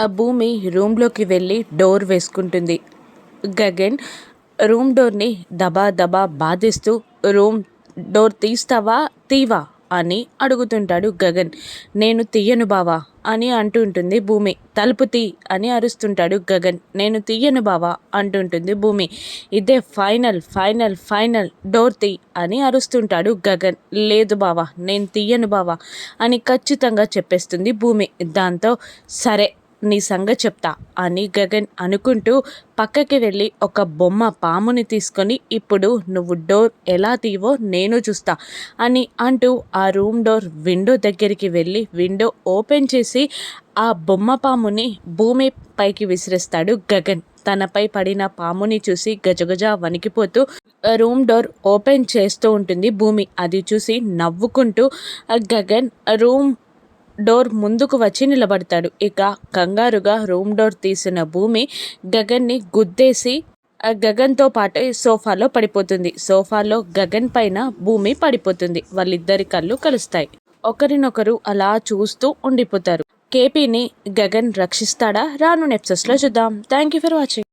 ఆ భూమి రూమ్లోకి వెళ్ళి డోర్ వేసుకుంటుంది. గగన్ రూమ్ డోర్ని దబా దబా బాధిస్తూ రూమ్ డోర్ తీస్తావా? తీవా? అని అడుగుతుంటాడు గగన్. నేను తీయను బావా అని అంటుంటుంది భూమి. తలుపు తీ అని అరుస్తుంటాడు గగన్. నేను తీయను బావా అంటుంటుంది భూమి. ఇదే ఫైనల్ ఫైనల్ ఫైనల్ డోర్ తీ అని అరుస్తుంటాడు గగన్. లేదు బావా నేను తీయను బావా అని ఖచ్చితంగా చెప్పేస్తుంది భూమి. దాంతో సరే నీ సంగ చెప్తా అని గగన్ అనుకుంటూ పక్కకి వెళ్ళి ఒక బొమ్మ పాముని తీసుకొని ఇప్పుడు నువ్వు డోర్ ఎలా తీవో నేను చూస్తా అని అంటూ ఆ రూమ్ డోర్ విండో దగ్గరికి వెళ్ళి విండో ఓపెన్ చేసి ఆ బొమ్మ పాముని భూమి పైకి విసిరేస్తాడు గగన్. తనపై పడిన పాముని చూసి గజగజ వణికిపోతూ రూమ్ డోర్ ఓపెన్ చేస్తూ ఉంటుంది భూమి. అది చూసి నవ్వుకుంటూ గగన్ రూమ్ డోర్ ముందుకు వచ్చి నిలబడతాడు. ఇక కంగారుగా రూమ్ డోర్ తీసిన భూమి గగన్ని గుద్దేసి గగన్తో పాటు సోఫాలో పడిపోతుంది. సోఫాలో గగన్ పైన భూమి పడిపోతుంది. వాళ్ళిద్దరి కళ్ళు కలుస్తాయి. ఒకరినొకరు అలా చూస్తూ ఉండిపోతారు. కేపీని గగన్ రక్షిస్తాడా? రాను నెప్సెస్లో చూద్దాం. Thank you for watching